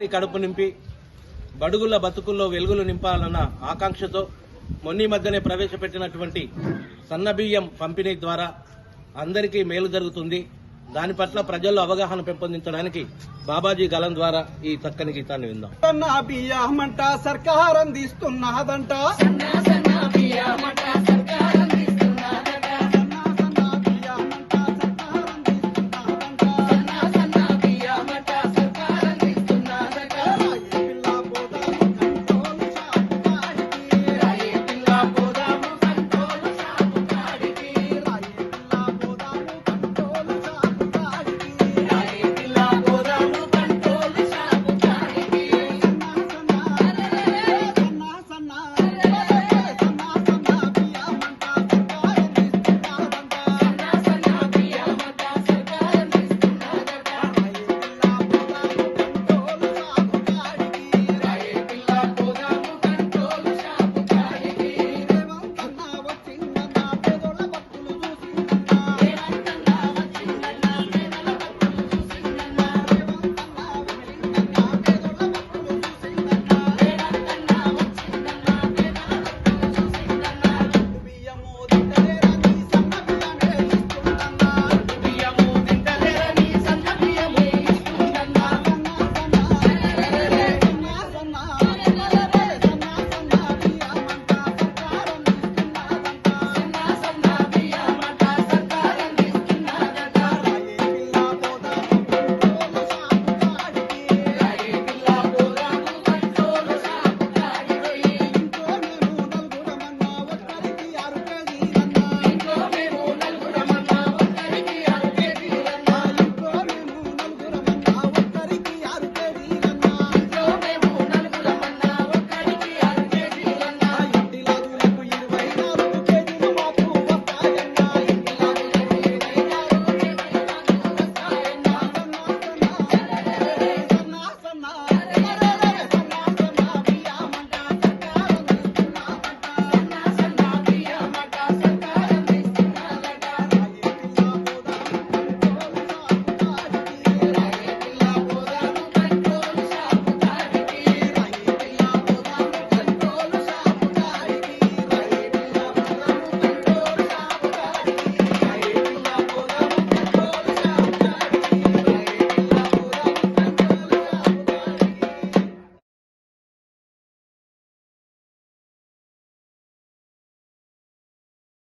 కడుపు నింపి బడుగుల బతుకుల్లో వెలుగులు నింపాలన్న ఆకాంక్షతో మొన్నీ మధ్యనే ప్రవేశపెట్టినటువంటి సన్నబియ్యం పంపిణీ ద్వారా అందరికీ మేలు జరుగుతుంది. దాని పట్ల ప్రజల్లో అవగాహన పెంపొందించడానికి బాబాజీ గలం ద్వారా ఈ చక్కని గీతాన్ని విందాం. బియ్యమంట సర్కారం తీస్తున్నదంట